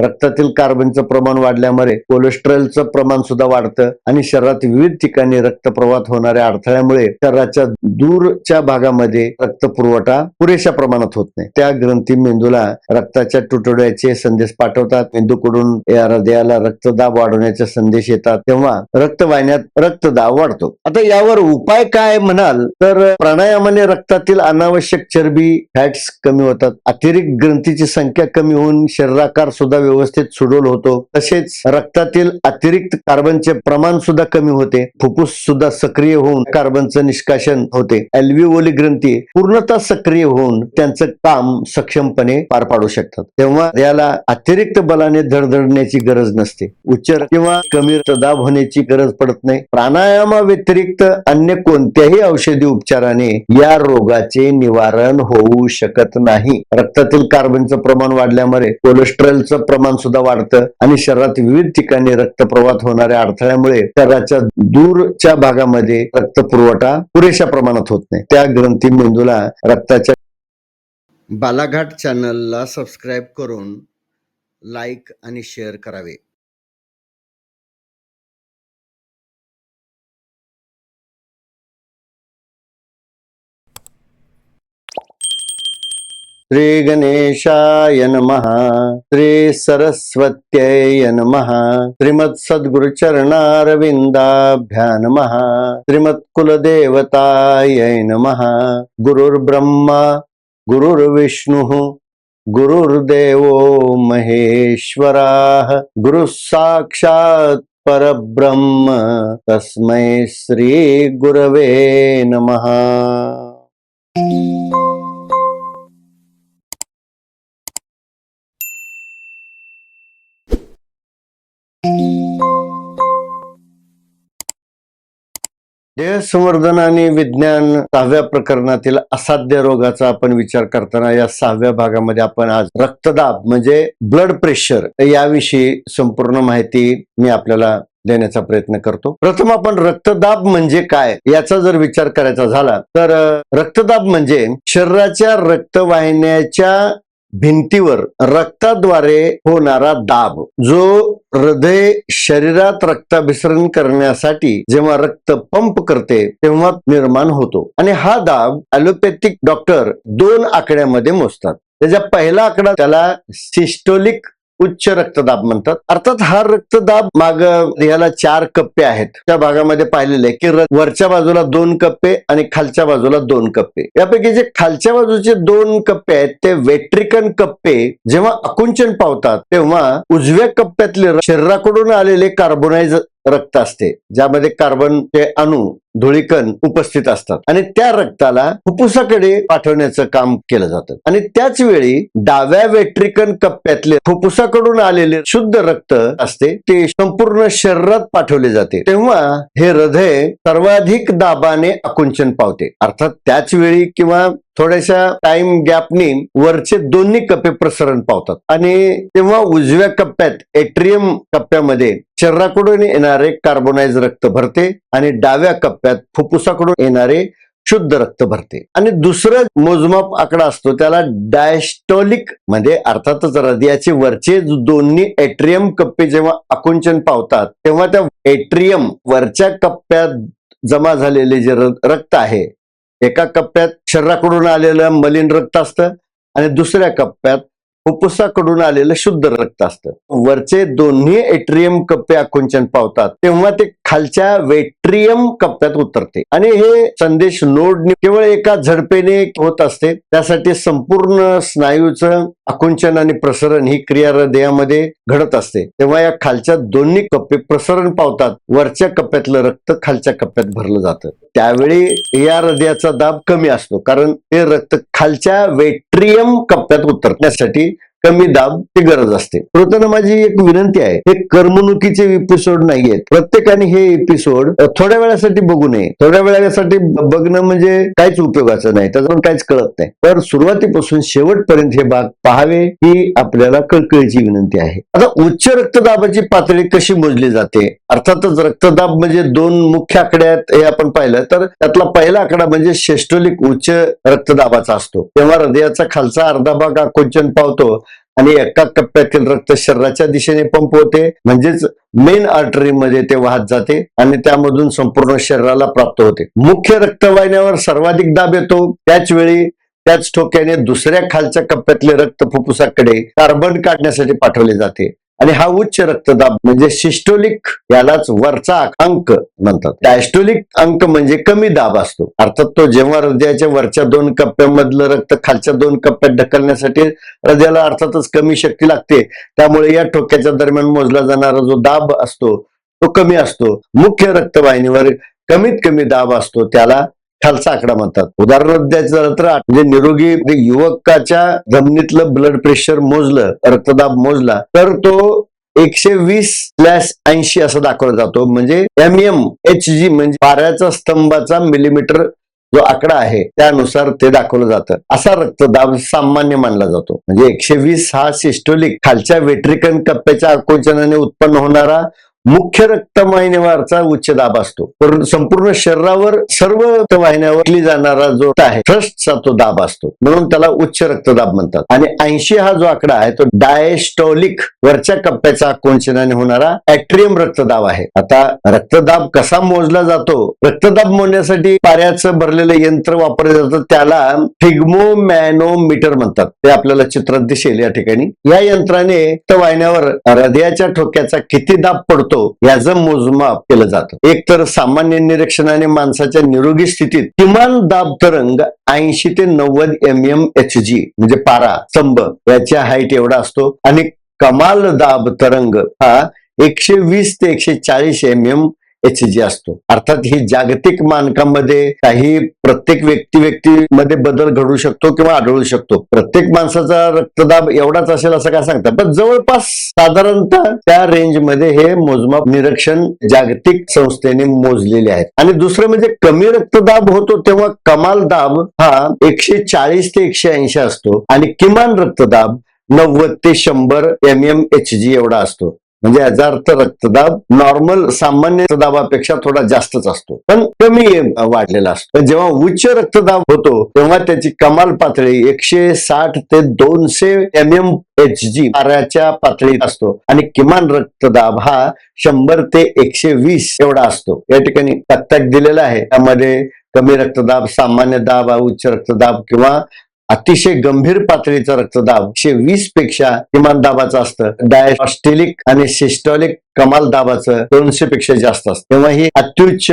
रक्तातील कार्बनचं प्रमाण वाढल्यामुळे कोलेस्ट्रॉलचं प्रमाण सुद्धा वाढतं आणि शरीरात विविध ठिकाणी रक्तप्रवाहात होणाऱ्या अडथळ्यामुळे शरीराच्या दूरच्या भागामध्ये रक्त पुरवठा पुरेशा प्रमाणात होत नाही. त्या ग्रंथी मेंदूला रक्ताच्या तुटवड्याचे संदेश पाठवतात. मेंदूकडून या हृदयाला रक्तदाब वाढवण्याचे संदेश येतात. तेव्हा रक्तवाहिन्यात रक्तदाब वाढतो. आता यावर उपाय काय म्हणाल? तर प्राणायामाने रक्तातील अनावश्यक चरबी फॅट्स कमी होतात. अतिरिक्त ग्रंथीची संख्या कमी होऊन शरीराकार सुद्धा व्यवस्थित सुडोल होतो. तसेच रक्तातील अतिरिक्त कार्बनचे प्रमाण सुद्धा कमी होते. फुफ्फुस सुद्धा सक्रिय होऊन कार्बनचं निष्काशन होते. एल्व्हिओली ग्रंथी पूर्णतः सक्रिय होऊन त्यांचं काम सक्षमपणे पार पाडू शकतात. तेव्हा याला अतिरिक्त बलाने धडधडण्याची गरज नसते. उच्च किंवा कमी रक्तदाब होण्याची गरज पडत नाही. प्राणायामा व्यतिरिक्त अन्य कोणत्याही औषधी उपचाराने या रोगाचे निवारण होऊ शकत नाही. रक्तातील कार्बनचं प्रमाण वाढल्यामुळे कोलेस्ट्रॉलचं प्रमाण सुद्धा वाढतं आणि शरीरात विविध ठिकाणी रक्तप्रवाहात होणाऱ्या अडथळ्यामुळे शरीराच्या दूरच्या भागामध्ये रक्त पुरवठा पुरेशा प्रमाणात होत नाही. त्या ग्रंथी मेंदूला रक्ताच्या बालाघाट चॅनलला सबस्क्राईब करून लाईक आणि शेअर करावे. श्रीगणेशाय नमः। श्रीसरस्वत्यै नमः। श्रीमत्सद्गुरुचरणारविन्दाभ्या नमः। श्रीमत्कुलदेवतायै नमः। गुरुर्ब्रह्मा गुरुर्विष्णुः गुरुर्देवो महेश्वराः। गुरुः साक्षात् परब्रह्म। तस्मै श्रीगुरवे नमः। संवर्धन आणि विज्ञान सहाव्या प्रकरणातील असाध्य रोगाचा आपण विचार करताना या सहाव्या भागामध्ये आपण आज रक्तदाब म्हणजे ब्लड प्रेशर याविषयी संपूर्ण माहिती मी आपल्याला देण्याचा प्रयत्न करतो. प्रथम आपण रक्तदाब म्हणजे काय याचा जर विचार करायचा झाला तर रक्तदाब म्हणजे शरीराच्या रक्तवाहिन्याच्या भिंतीवर रक्ताद्वारे होणारा दाब जो हृदय शरीरात रक्ताभिसरण करण्यासाठी जेव्हा रक्त पंप करते तेव्हा निर्माण होतो. आणि हा दाब अलोपॅथिक डॉक्टर दोन आकड्यामध्ये मोजतात. त्याचा पहिला आकडा त्याला सिस्टोलिक उच्च रक्तदाब म्हणतात. अर्थात हा रक्तदाब माग याला चार कप्पे आहेत. त्या भागामध्ये पाहिलेले आहे की र- वरच्या बाजूला दोन कप्पे आणि खालच्या बाजूला दोन कप्पे. यापैकी जे खालच्या बाजूचे दोन कप्पे आहेत ते वेट्रिकन कप्पे जेव्हा आकुंचन पावतात तेव्हा उजव्या कप्प्यातले शरीराकडून आलेले कार्बोनाइज रक्त असते ज्यामध्ये कार्बनचे अणु धुळीकण उपस्थित असतात. आणि त्या रक्ताला फुफ्फुसाकडे पाठवण्याचं काम केलं जातं. आणि त्याच वेळी डाव्या वेट्रिकन कप्प्यातले फुफ्फुसाकडून आलेले शुद्ध रक्त असते ते संपूर्ण शरीरात पाठवले जाते. तेव्हा हे हृदय सर्वाधिक दाबाने आकुंचन पावते. अर्थात त्याच वेळी किंवा थोड्याशा टाइम गॅपनी वरचे दोन्ही कप्पे प्रसरण पावतात. आणि तेव्हा उजव्या कप्प्यात एट्रियम कप्प्यामध्ये शरीराकडून येणारे कार्बोनाइज रक्त भरते आणि डाव्या कप्प्यात फुफ्फुसाकडून येणारे शुद्ध रक्त भरते. आणि दुसरं मोजमाप आकडा असतो त्याला डायस्टॉलिक म्हणजे अर्थातच हृदयाचे वरचे दोन्ही एट्रियम कप्पे जेव्हा आकुंचन पावतात तेव्हा त्या एट्रियम वरच्या कप्प्यात जमा झालेले जे रक्त आहे एका कप्प्यात शरीराकडून आलेलं मलिन रक्त असतं आणि दुसऱ्या कप्प्यात फुफ्फुसाकडून आलेलं शुद्ध रक्त असतं. वरचे दोन्ही एट्रियम कप्पे आकुंचन पावतात. तेव्हा ते खालच्या ट्रियम कप्प्यात उतरते. आणि हे संदेश नोड केवळ एका झडपेने होत असते. त्यासाठी संपूर्ण स्नायूचं आकुंचन आणि प्रसरण ही क्रिया हृदयामध्ये घडत असते. तेव्हा या खालच्या दोन्ही कप्पे प्रसरण पावतात. वरच्या कप्प्यातलं रक्त खालच्या कप्प्यात भरलं जातं. त्यावेळी या हृदयाचा दाब कमी असतो. कारण ते रक्त खालच्या वेट्रियम कप्प्यात उतरण्यासाठी कमी दाब ती गरज असते. श्रोत्यांना माझी एक विनंती आहे हे करमणुकीचे एपिसोड नाहीयेत. प्रत्येकाने हे एपिसोड थोड्या वेळासाठी बघू नये. थोड्या वेळासाठी बघणं म्हणजे काहीच उपयोगाचं नाही त्याच्यावर काहीच कळत नाही. तर सुरुवातीपासून शेवटपर्यंत हे भाग पाहावे ही आपल्याला कळकळीची विनंती आहे. आता उच्च रक्तदाबाची पातळी कशी मोजली जाते? अर्थातच रक्तदाब म्हणजे दोन मुख्य आकडे आहेत हे आपण पाहिलं तर त्यातला पहिला आकडा म्हणजे शेस्टोलिक उच्च रक्तदाबाचा असतो. तेव्हा हृदयाचा खालचा अर्धा भाग आकुंचन पावतो आणि एका कप्प्यातील रक्त शरीराच्या दिशेने पंप होते. म्हणजेच मेन आर्टरीमध्ये ते वाहत जाते आणि त्यामधून संपूर्ण शरीराला प्राप्त होते. मुख्य रक्तवाहिन्यावर सर्वाधिक दाब येतो. त्याच वेळी त्याच ठोक्याने दुसऱ्या खालच्या कप्प्यातले रक्त फुफ्फुसाकडे कार्बन काढण्यासाठी पाठवले जाते. आणि हा उच्च रक्तदाब म्हणजे सिस्टोलिक यालाच वरचा अंक म्हणतात. डायस्टोलिक अंक म्हणजे कमी दाब असतो. अर्थात तो जेव्हा हृदयाच्या वरच्या दोन कप्प्यामधलं रक्त खालच्या दोन कप्प्यात ढकलण्यासाठी हृदयाला अर्थातच कमी शक्ती लागते त्यामुळे या ठोक्याच्या दरम्यान मोजला जाणारा जो दाब असतो तो कमी असतो. मुख्य रक्तवाहिनीवर कमीत कमी दाब असतो त्याला खालचा आकडा म्हणतात. उदाहरण द्यायचं झालं तर म्हणजे निरोगी म्हणजे युवकाच्या जमिनीतलं ब्लड प्रेशर मोजलं रक्तदाब मोजला तर तो एकशे वीस प्लॅस ऐंशी असं दाखवला जातो. म्हणजे एम एम एच जी म्हणजे पाऱ्याचा स्तंभाचा मिलीमीटर जो आकडा आहे त्यानुसार ते दाखवलं जातं. असा रक्तदाब सामान्य मानला जातो. म्हणजे एकशे वीस हा सिस्टोलिक खालच्या वेट्रिकन कप्प्याच्या आकोचनाने उत्पन्न होणारा मुख्य रक्तवाहिनीवरचा उच्च दाब असतो. परंतु संपूर्ण शरीरावर सर्व रक्तवाहिन्यावर जाणारा जो आहे थ्रस्टचा तो दाब असतो. म्हणून त्याला उच्च रक्तदाब म्हणतात. आणि ऐंशी हा जो आकडा आहे तो डायस्टॉलिक वरच्या कप्प्याच्या आकुंचनाने होणारा ऍट्रियम रक्तदाब आहे. आता रक्तदाब कसा मोजला जातो? रक्तदाब मोजण्यासाठी पाऱ्याचं भरलेलं यंत्र वापरलं जातं त्याला फिग्मोमॅनोमीटर म्हणतात. ते आपल्याला चित्रात दिसेल या ठिकाणी. या यंत्राने रक्तवाहिन्यावर हृदयाच्या ठोक्याचा किती दाब पडतो? याचं मोजमाप केलं जातं. एक तर सामान्य निरीक्षणाने माणसाच्या निरोगी स्थितीत किमान दाब तरंग ऐंशी ते नव्वद एम एम एच जी म्हणजे पारा स्तंभ याच्या हाईट एवढा असतो. आणि कमाल दाब तरंग हा एकशे वीस ते एकशे चाळीस एम एम एच जी असतो. अर्थात ही जागतिक मानकामध्ये काही प्रत्येक व्यक्ती व्यक्तीमध्ये बदल घडू शकतो किंवा आढळू शकतो. प्रत्येक माणसाचा रक्तदाब एवढाच असेल असं काय सांगतात? पण जवळपास साधारणतः त्या रेंजमध्ये हे मोजमाप निरीक्षण जागतिक संस्थेने मोजलेले आहेत. आणि दुसरं म्हणजे कमी रक्तदाब होतो तेव्हा कमाल दाब हा एकशे चाळीस ते एकशे ऐंशी असतो. आणि किमान रक्तदाब नव्वद ते शंभर एम एम एच जी एवढा असतो. म्हणजे याचा अर्थ रक्तदाब नॉर्मल सामान्य रक्तदाबापेक्षा थोडा जास्तच असतो. पण कमी वाढलेला असतो. पण जेव्हा उच्च रक्तदाब होतो तेव्हा त्याची कमाल पातळी एकशे साठ ते दोनशे एम एम एच जी पाऱ्याच्या पातळीत असतो. आणि किमान रक्तदाब हा शंभर ते एकशे वीस एवढा असतो. या ठिकाणी तक्त्यात दिलेला आहे. त्यामध्ये कमी रक्तदाब सामान्य दाब उच्च रक्तदाब किंवा अतिशय गंभीर पातळीचा रक्तदाब एकशे वीसपेक्षा किमान दाबाचं असतं. डायस्टॉलिक आणि सिस्टॉलिक कमाल दाबाचं दोनशे पेक्षा जास्त असतं. तेव्हा ही अत्युच्च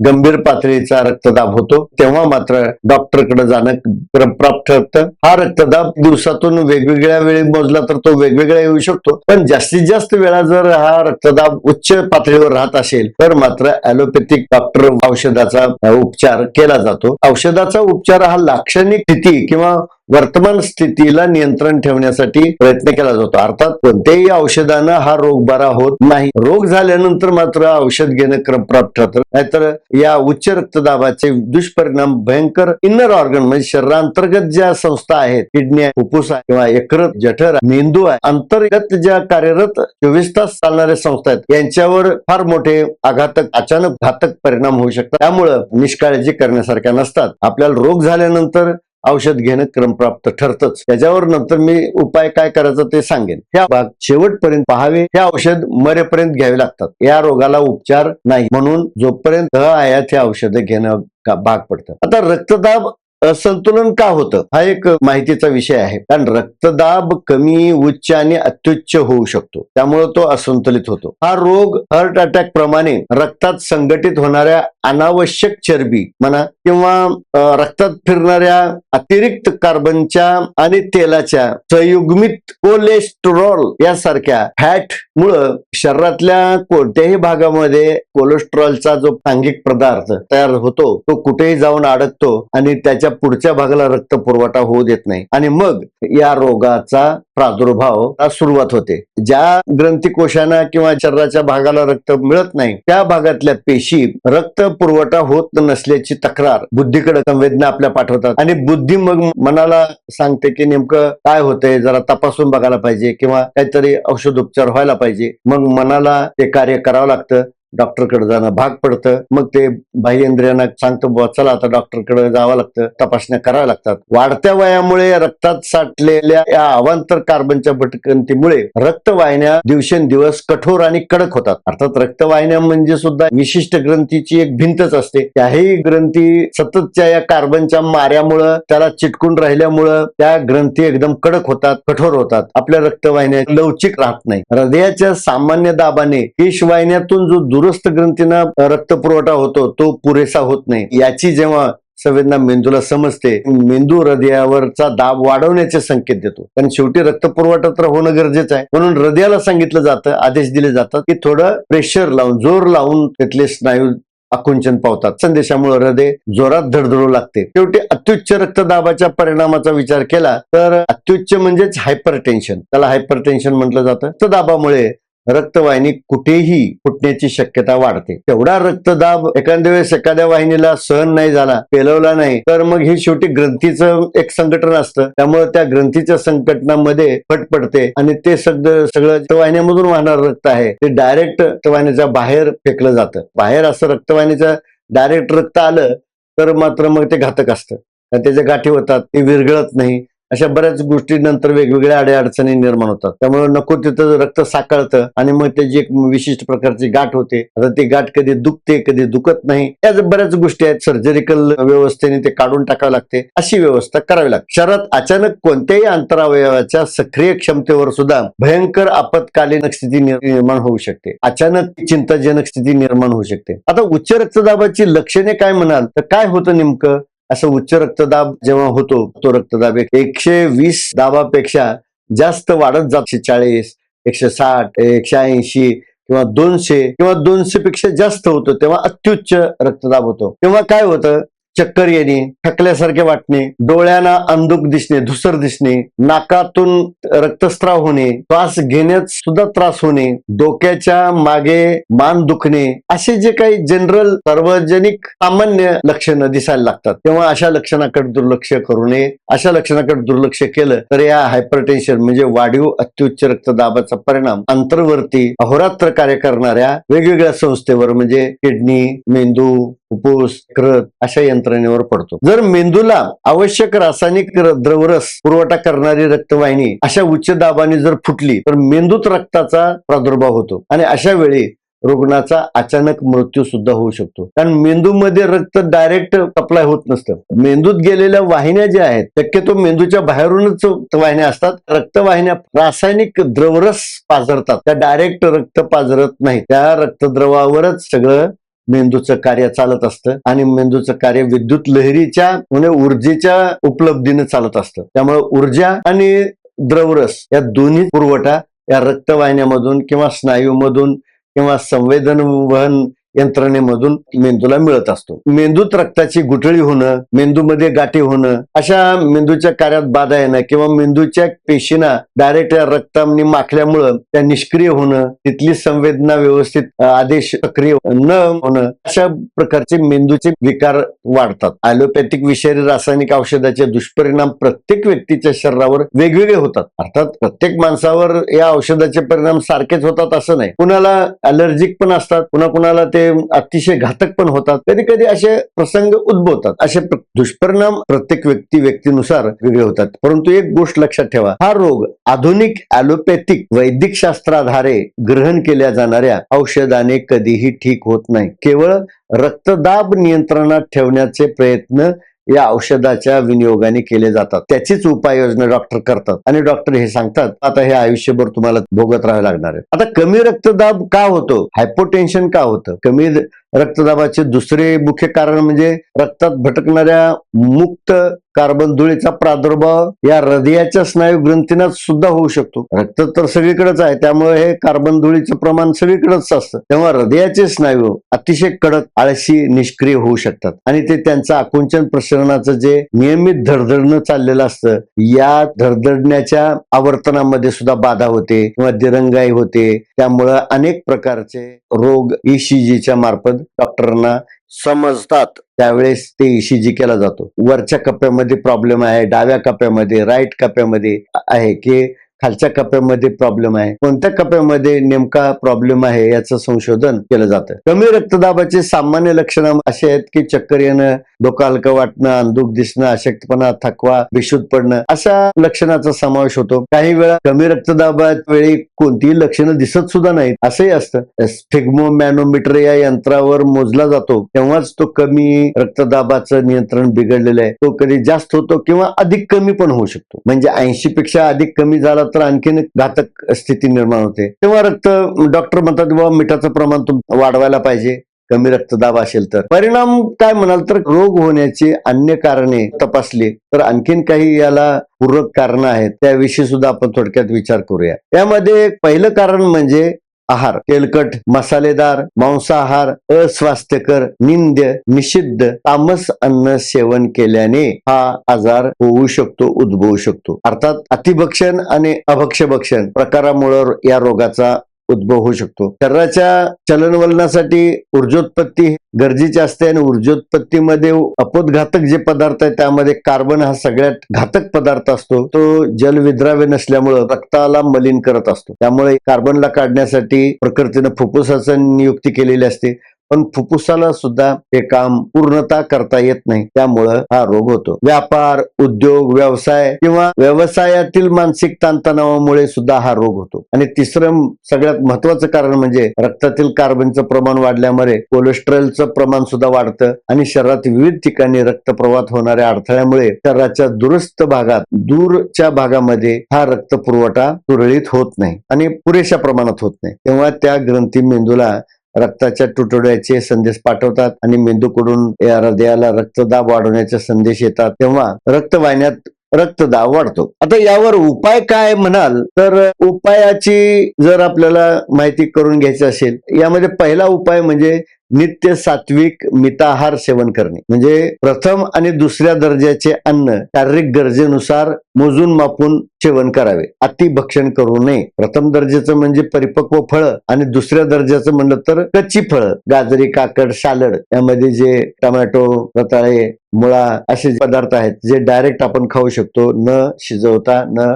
गंभीर पातळीचा रक्तदाब होतो. तेव्हा मात्र डॉक्टरकडे जाणं प्राप्त ठरतं हा रक्तदाब दिवसातून वेगवेगळ्या वेळी मोजला तर तो वेगवेगळा येऊ शकतो. पण जास्तीत जास्त वेळा जर हा रक्तदाब उच्च पातळीवर राहत असेल तर मात्र ॲलोपॅथिक डॉक्टर औषधाचा उपचार केला जातो. औषधाचा उपचार हा लाक्षणिक स्थिती किंवा वर्तमान स्थितीला नियंत्रण ठेवण्यासाठी प्रयत्न केला जातो. अर्थात कोणत्याही औषधानं हा रोग बरा होत नाही. रोग झाल्यानंतर मात्र औषध घेणं क्रमप्राप्त ठरतं नाहीतर या उच्च रक्तदाबाचे दुष्परिणाम भयंकर इनर ऑर्गन म्हणजे शरीरांतर्गत ज्या संस्था आहेत किडनी फुफ्फुस आहे किंवा यकृत जठर मेंदू आहे अंतर्गत ज्या कार्यरत चोवीस तास चालणाऱ्या संस्था आहेत यांच्यावर फार मोठे आघातक अचानक घातक परिणाम होऊ शकतात. त्यामुळं निष्काळजी करण्यासारख्या नसतात. आपल्याला रोग झाल्यानंतर औषध घेणं क्रमप्राप्त ठरतच. त्याच्यावर नंतर मी उपाय काय करायचा ते सांगेन. ह्या भाग शेवटपर्यंत पहावे हे औषध मरेपर्यंत घ्यावे लागतात. या रोगाला उपचार नाही. म्हणून जोपर्यंत आयात हे औषधं घेणं भाग पडतं. आता रक्तदाब असंतुलन का होतं? हा एक माहितीचा विषय आहे. कारण रक्तदाब कमी उच्च आणि अत्युच्च होऊ शकतो. त्यामुळे तो असंतुलित होतो. हा रोग हार्ट अटॅक प्रमाणे रक्तात संघटित होणाऱ्या अनावश्यक चरबी म्हणा किंवा रक्तात फिरणाऱ्या अतिरिक्त कार्बनच्या आणि तेलाच्या संयुग्मित कोलेस्ट्रॉल यासारख्या फॅट मुळे शरीरातल्या कोणत्याही भागामध्ये कोलेस्ट्रॉलचा जो सांघिक पदार्थ तयार होतो तो कुठेही जाऊन अडकतो आणि त्याच्या पुढच्या भागाला रक्त पुरवठा होऊ देत नाही. आणि मग या रोगाचा प्रादुर्भाव सुरुवात होते. ज्या ग्रंथी कोशांना किंवा शरीराच्या भागाला रक्त मिळत नाही त्या भागातल्या पेशी रक्त पुरवठा होत नसल्याची तक्रार बुद्धीकडे संवेदना आपल्या पाठवतात. आणि बुद्धी मग मनाला सांगते की नेमकं काय होतंय जरा तपासून बघायला पाहिजे किंवा काहीतरी औषधोपचार व्हायला पाहिजे. मग मनाला ते कार्य करावं लागतं. डॉक्टरकडे जाणं भाग पडतं. मग ते बाह्येंद्रियांना सांगतो बुवा चला आता डॉक्टरकडे जावं लागतं तपासण्या कराव्या लागतात. वाढत्या वयामुळे रक्तात साठलेल्या या अवांतर कार्बनच्या भटकंतीमुळे रक्तवाहिन्या दिवसेंदिवस कठोर आणि कडक होतात. अर्थात रक्तवाहिन्या म्हणजे सुद्धा विशिष्ट ग्रंथीची एक भिंतच असते. त्याही ग्रंथी सततच्या या कार्बनच्या माऱ्यामुळं त्याला चिटकून राहिल्यामुळं त्या ग्रंथी एकदम कडक होतात कठोर होतात. आपल्या रक्तवाहिन्या लवचिक राहत नाही. हृदयाच्या सामान्य दाबाने केशवाहिन्यातून जो दुरुस्त ग्रंथींना रक्त पुरवठा होतो तो पुरेसा होत नाही. याची जेव्हा संवेदना मेंदूला समजते मेंदू हृदयावरचा दाब वाढवण्याचे संकेत देतो. कारण शेवटी रक्त पुरवठा तर होणं गरजेचं आहे. म्हणून हृदयाला सांगितलं जातं आदेश दिले जातात की थोडं प्रेशर लावून जोर लावून तिथले स्नायू आकुंचन पावतात. संदेशामुळे हृदय जोरात धडधडू लागते. शेवटी अत्युच्च रक्तदाबाच्या परिणामाचा विचार केला तर अत्युच्च म्हणजेच हायपर टेन्शन त्याला हायपर टेन्शन म्हटलं जातं. रक्तदाबामुळे रक्तवाहिनी कुठेही फुटण्याची शक्यता वाढते. तेवढा रक्तदाब एखाद्या वेळेस एखाद्या वाहिनीला सहन नाही झाला पेलवला नाही तर मग हे शेवटी ग्रंथीचं एक संघटन असतं. त्यामुळे त्या ग्रंथीच्या संघटनामध्ये फट पडते आणि ते सगळं सगळं रक्तवाहिन्यामधून वाहणार रक्त आहे. ते डायरेक्ट रक्तवाहिनीच्या बाहेर फेकलं जातं. बाहेर असं रक्तवाहिनीचं डायरेक्ट रक्त आलं तर मात्र मग ते घातक असतं. त्याचे त्याच्या गाठी होतात ते विरघळत नाही. अशा बऱ्याच गोष्टी नंतर वेगवेगळ्या अडचणी निर्माण होतात. त्यामुळे नको तिथं रक्त साकळतं आणि मग त्याची एक विशिष्ट प्रकारची गाठ होते आता ती गाठ कधी दुखते कधी दुखत नाही या बऱ्याच गोष्टी आहेत. सर्जरिकल व्यवस्थेने ते काढून टाकावे लागते. अशी व्यवस्था करावी लागते. शहरात अचानक कोणत्याही अंतरावयवाच्या सक्रिय क्षमतेवर सुद्धा भयंकर आपत्कालीन स्थिती निर्माण होऊ शकते. अचानक चिंताजनक स्थिती निर्माण होऊ शकते. आता उच्च रक्तदाबाची लक्षणे काय म्हणाल? तर काय होतं नेमकं? असं उच्च रक्तदाब जेव्हा होतो तो रक्तदाब एकशे वीस दाबापेक्षा जास्त वाढत जात चाळीस एकशे साठ एकशे ऐंशी किंवा दोनशे किंवा दोनशे पेक्षा जास्त होतो तेव्हा अत्युच्च रक्तदाब होतो. तेव्हा काय होतं? चक्कर येणे थकल्यासारखे वाटणे डोळ्यांना अंधुक दिसणे धुसर दिसणे नाकातून रक्तस्राव होणे श्वास घेण्यात सुद्धा त्रास होणे डोक्याच्या मागे मान दुखणे असे जे काही जनरल सार्वजनिक सामान्य लक्षणं दिसायला लागतात. तेव्हा अशा लक्षणाकडे दुर्लक्ष करू नये. अशा लक्षणाकडे दुर्लक्ष केलं तर या हायपरटेन्शन म्हणजे वाढीव अत्युच्च रक्तदाबाचा परिणाम अंतर्वर्ती अहोरात्र कार्य करणाऱ्या वेगवेगळ्या संस्थेवर म्हणजे किडनी मेंदू फुफ्फुस कृत अशा यंत्रणेवर पडतो. जर मेंदूला आवश्यक रासायनिक द्रवरस पुरवठा करणारी रक्तवाहिनी अशा उच्च दाबाने जर फुटली तर मेंदूत रक्ताचा प्रादुर्भाव होतो आणि अशा वेळी रुग्णाचा अचानक मृत्यू सुद्धा होऊ शकतो. कारण मेंदूमध्ये रक्त डायरेक्ट सप्लाय होत नसतं. मेंदूत गेलेल्या वाहिन्या ज्या आहेत शक्यतो मेंदूच्या बाहेरूनच वाहिन्या असतात. रक्तवाहिन्या रासायनिक द्रवरस पाझरतात त्या डायरेक्ट रक्त पाझरत नाही त्या रक्तद्रवावरच सगळं मेंदूचं कार्य चालत असतं आणि मेंदूचं कार्य विद्युत लहरीच्या म्हणजे ऊर्जेच्या उपलब्धीने चालत असतं. त्यामुळे ऊर्जा आणि द्रवरस या दोन्ही पुरवठा या रक्तवाहिन्यामधून किंवा स्नायूमधून किंवा संवेदन वहन यंत्रणेमधून मेंदूला मिळत असतो. मेंदूत रक्ताची गुठळी होणं मेंदूमध्ये गाठी होणं अशा मेंदूच्या कार्यात बाधा येणं किंवा मेंदूच्या पेशींना डायरेक्ट या रक्ताने माखल्यामुळं त्या निष्क्रिय होणं तिथली संवेदना व्यवस्थित आदेश सक्रिय न होणं अशा प्रकारचे मेंदूचे विकार वाढतात. ॲलोपॅथिक विषारी रासायनिक औषधाचे दुष्परिणाम प्रत्येक व्यक्तीच्या शरीरावर वेगवेगळे होतात. अर्थात प्रत्येक माणसावर या औषधाचे परिणाम सारखेच होतात असं नाही. कुणाला अलर्जिक पण असतात कुणा कुणाला ते अतिशय घातक पण होतात. कधी कधी असे प्रसंग उद्भवतात. असे दुष्परिणाम प्रत्येक व्यक्ती व्यक्तीनुसार वेगळे होतात. परंतु एक गोष्ट लक्षात ठेवा. हा रोग आधुनिक ॲलोपॅथिक वैदिक शास्त्राधारे ग्रहण केल्या जाणाऱ्या औषधाने कधीही ठीक होत नाही. केवळ रक्तदाब नियंत्रणात ठेवण्याचे प्रयत्न या औषधाच्या विनियोगाने केले जातात. त्याचीच उपाययोजना डॉक्टर करतात. आणि डॉक्टर हे सांगतात आता हे आयुष्यभर तुम्हाला भोगत राहावं लागणार आहे. आता कमी रक्तदाब का होतो? हायपोटेन्शन का होतं? कमी रक्तदाबाचे दुसरे मुख्य कारण म्हणजे रक्तात भटकणाऱ्या मुक्त कार्बन धुळीचा प्रादुर्भाव या हृदयाच्या स्नायू ग्रंथींना सुद्धा होऊ शकतो. रक्त तर सगळीकडेच आहे त्यामुळे हे कार्बन धुळीचं प्रमाण सगळीकडेच असतं. तेव्हा हृदयाचे स्नायू अतिशय कडक आळशी निष्क्रिय होऊ शकतात. आणि ते त्यांचं आकुंचन प्रसरणाचं जे नियमित धडधडणं चाललेलं असतं या धडधडण्याच्या आवर्तनामध्ये सुद्धा बाधा होते किंवा दिरंगाई होते. त्यामुळं अनेक प्रकारचे रोग ईसीजीच्या मार्फत डॉक्टरांना समजतात. त्यावेळेस ते ईसीजी केला जातो. वरच्या कप्प्यामध्ये प्रॉब्लेम आहे डाव्या कप्प्यामध्ये राईट कप्प्यामध्ये आहे की खालच्या कप्प्यामध्ये प्रॉब्लेम आहे. कोणत्या कप्प्यामध्ये नेमका प्रॉब्लेम आहे याचं संशोधन केलं जातं. कमी रक्तदाबाचे सामान्य लक्षणं असे आहेत की चक्कर येणं डोका हलकं वाटणं अंधुक दिसणं अशक्तपणा थकवा बेशुद्ध पडणं अशा लक्षणाचा समावेश होतो. काही वेळा कमी रक्तदाबात वेळी कोणतीही लक्षणं दिसत सुद्धा नाहीत असंही असतं. स्फिग्मोमॅनोमीटर या यंत्रावर मोजला जातो तेव्हाच तो कमी रक्तदाबाचं नियंत्रण बिघडलेलं आहे. तो कधी जास्त होतो किंवा अधिक कमी पण होऊ शकतो. म्हणजे ऐंशी पेक्षा अधिक कमी झाला तर आणखीन घातक स्थिती निर्माण होते. तेव्हा रक्त डॉक्टर म्हणतात बाबा मिठाचं प्रमाण तुम्ही वाढवायला पाहिजे. कमी रक्तदाब असेल तर. परिणाम काय म्हणाल तर रोग होण्याची अन्य कारणे तपासली तर आणखीन काही याला पूरक कारणं आहेत. त्याविषयी सुद्धा आपण थोडक्यात विचार करूया. यामध्ये पहिलं कारण म्हणजे आहार. तेलकट मसालेदार मांसाहार अस्वास्थ्यकर निंद्य निषिद्ध तामस अन्न सेवन केल्याने हा आजार होऊ शकतो उद्भवू शकतो. अर्थात अतिभक्षण आणि अभक्ष्यभक्षण प्रकारामुळे या रोगाचा उद्भव होऊ शकतो. शरीराच्या चलनवलनासाठी ऊर्जोत्पत्ती गरजेची असते आणि ऊर्जोत्पत्तीमध्ये अपोदघातक जे पदार्थ आहेत त्यामध्ये कार्बन हा सगळ्यात घातक पदार्थ असतो. तो जलविद्राव्य नसल्यामुळं रक्ताला मलिन करत असतो. त्यामुळे कार्बनला काढण्यासाठी प्रकृतीनं फुफ्फुसाचं नियुक्ती केलेली असते. पण फुफ्फुसाला सुद्धा हे काम पूर्णता करता येत नाही. त्यामुळं हा रोग होतो. व्यापार उद्योग व्यवसाय किंवा व्यवसायातील मानसिक ताणतणावामुळे सुद्धा हा रोग होतो. आणि तिसरं सगळ्यात महत्वाचं कारण म्हणजे रक्तातील कार्बनचं प्रमाण वाढल्यामुळे कोलेस्ट्रॉलचं प्रमाण सुद्धा वाढतं आणि शरीरात विविध ठिकाणी रक्तप्रवाहात होणाऱ्या अडथळ्यामुळे शरीराच्या दुरुस्त भागात दूरच्या भागामध्ये हा रक्त पुरवठा सुरळीत होत नाही आणि पुरेशा प्रमाणात होत नाही. तेव्हा त्या ग्रंथी मेंदूला रक्ताच्या तुटवड्याचे संदेश पाठवतात आणि मेंदूकडून या हृदयाला रक्तदाब वाढवण्याचे संदेश येतात. तेव्हा रक्तवाहिन्यात रक्तदाब वाढतो. आता यावर उपाय काय म्हणाल? तर उपायाची जर आपल्याला माहिती करून घ्यायची असेल यामध्ये पहिला उपाय म्हणजे नित्य सात्विक मिताहार सेवन करणे. म्हणजे प्रथम आणि दुसऱ्या दर्जाचे अन्न शारीरिक गरजेनुसार मोजून मापून सेवन करावे. अति भक्षण करू नये. प्रथम दर्जाचं म्हणजे परिपक्व फळ आणि दुसऱ्या दर्जाचं म्हणलं तर कच्ची फळं. गाजरी काकड सालड यामध्ये जे टोमॅटो रताळे मुळा असे पदार्थ आहेत जे डायरेक्ट आपण खाऊ शकतो. न शिजवता न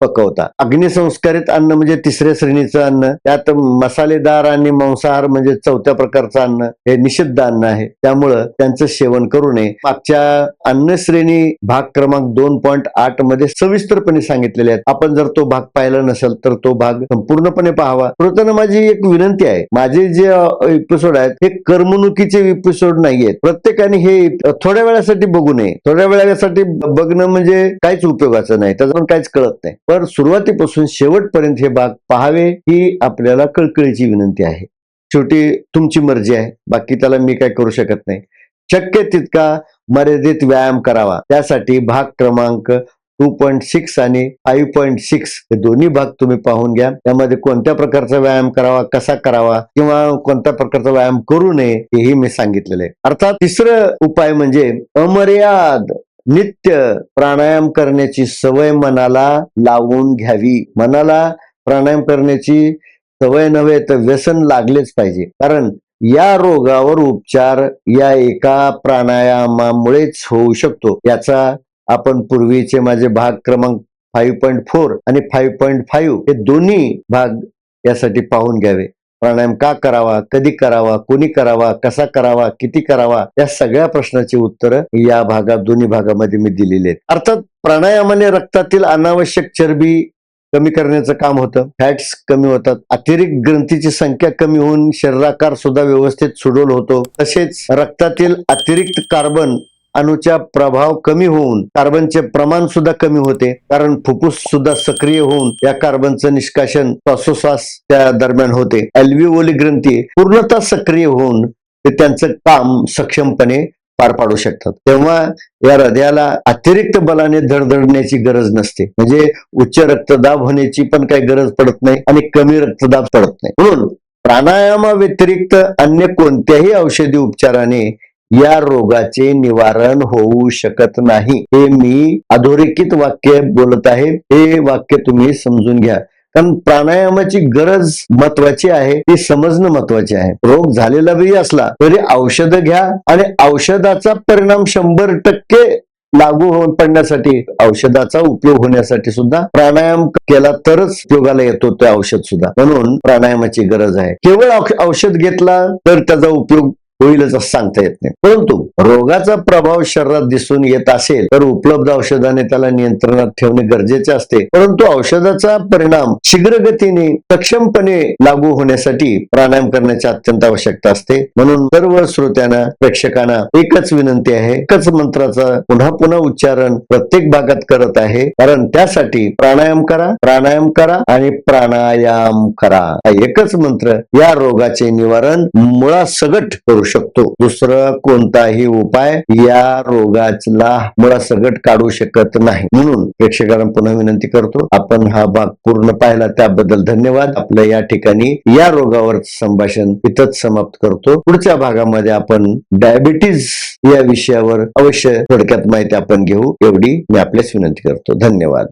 पकवता. अग्निसंस्कारित अन्न म्हणजे तिसऱ्या श्रेणीचं अन्न. त्यात मसालेदार आणि मांसाहार म्हणजे चौथ्या प्रकारचं अन्न हे निषिद्ध अन्न आहे. त्यामुळं त्यांचं सेवन करू नये. मागच्या अन्न श्रेणी भाग क्रमांक दोन पॉईंट आठमध्ये सविस्तरपणे सांगितलेले आहेत. आपण जर तो भाग पाहिला नसेल तर तो भाग संपूर्णपणे पाहावा. प्रथम माझी एक विनंती आहे. माझे जे एपिसोड आहेत हे करमणुकीचे एपिसोड नाहीयेत. प्रत्येकाने हे थोड्या वेळासाठी बघू नये. थोड्या वेळासाठी बघणं म्हणजे काहीच उपयोगाचं नाही. त्याचा पण काहीच कळत नाही. पण सुरुवातीपासून शेवटपर्यंत हे भाग पाहावे ही आपल्याला कळकळीची विनंती आहे. शेवटी तुमची मर्जी आहे. बाकी त्याला मी काय करू शकत नाही. शक्य तितका मर्यादित व्यायाम करावा. त्यासाठी भाग क्रमांक टू पॉईंट सिक्स आणि फाईव्ह पॉईंट सिक्स हे दोन्ही भाग तुम्ही पाहून घ्या. त्यामध्ये कोणत्या प्रकारचा व्यायाम करावा कसा करावा किंवा कोणत्या प्रकारचा व्यायाम करू नये हेही मी सांगितलेलं आहे. अर्थात तिसरं उपाय म्हणजे अमर्याद. नित्य प्राणायाम करण्याची सवय मनाला लावून घ्यावी. मनाला प्राणायाम करण्याची सवय नव्हे तर व्यसन लागलेच पाहिजे. कारण या रोगावर उपचार या एका प्राणायामामुळेच होऊ शकतो. याचा आपण पूर्वीचे माझे भाग क्रमांक फाईव्ह पॉईंट फोर आणि फाईव्ह पॉईंट फाईव्ह हे दोन्ही भाग यासाठी पाहून घ्यावे. प्राणायाम का करावा कधी करावा कोणी करावा कसा करावा किती करावा या सगळ्या प्रश्नाची उत्तरं या भागात दोन्ही भागामध्ये मी दिलेली आहेत. अर्थात प्राणायामाने रक्तातील अनावश्यक चरबी कमी करण्याचं काम होतं. फॅट्स कमी होतात. अतिरिक्त ग्रंथीची संख्या कमी होऊन शरीराकार सुद्धा व्यवस्थित सुडोल होतो. तसेच रक्तातील अतिरिक्त कार्बन अणूचा प्रभाव कमी होऊन कार्बनचे प्रमाण सुद्धा कमी होते. कारण फुफ्फुस सुद्धा सक्रिय होऊन या कार्बनचं निष्काशन श्वासोश्वासच्या दरम्यान होते. अल्व्हिओली ग्रंथी पूर्णतः सक्रिय होऊन ते त्यांचं काम सक्षमपणे पार पाडू शकतात. तेव्हा या हृदयाला अतिरिक्त बलाने धडधडण्याची गरज नसते. म्हणजे उच्च रक्तदाब होण्याची पण काही गरज पडत नाही आणि कमी रक्तदाब पडत नाही. म्हणून प्राणायामा व्यतिरिक्त अन्य कोणत्याही औषधी उपचाराने या रोगाचे निवारण होऊ शकत नाही. हे मी अधोरेखित वाक्य बोलत आहे. हे वाक्य तुम्ही समजून घ्या. कारण प्राणायामाची गरज महत्वाची आहे. ती समजणं महत्त्वाचे आहे. रोग झालेला जरी असला तरी औषध घ्या आणि औषधाचा परिणाम शंभर टक्के लागू होऊन पडण्यासाठी औषधाचा उपयोग होण्यासाठी सुद्धा प्राणायाम केला तरच उपयोगाला येतो ते औषध सुद्धा. म्हणून प्राणायामाची गरज आहे. केवळ औषध घेतला तर त्याचा उपयोग होईलच असं सांगता येत नाही. परंतु रोगाचा प्रभाव शरीरात दिसून येत असेल तर उपलब्ध औषधाने त्याला नियंत्रणात ठेवणे गरजेचे असते. परंतु औषधाचा परिणाम शीघ्रगतीने सक्षमपणे लागू होण्यासाठी प्राणायाम करण्याची अत्यंत आवश्यकता असते. म्हणून सर्व श्रोत्यांना प्रेक्षकांना एकच विनंती आहे एकच मंत्राचा पुन्हा पुन्हा उच्चारण प्रत्येक भागात करत आहे. कारण त्यासाठी प्राणायाम करा प्राणायाम करा आणि प्राणायाम करा. हा एकच मंत्र या रोगाचे निवारण मुळासगट करू शकतो. दुसरं कोणताही उपाय या रोगाला मुळासकट काढू शकत नाही. म्हणून प्रेक्षकांना पुन्हा विनंती करतो. आपण हा भाग पूर्ण पाहिला त्याबद्दल धन्यवाद. आपल्या या ठिकाणी या रोगावर संभाषण इथंच समाप्त करतो. पुढच्या भागामध्ये आपण डायबिटीज या विषयावर अवश्य थोडक्यात माहिती आपण घेऊ. एवढी मी आपल्यास विनंती करतो. धन्यवाद.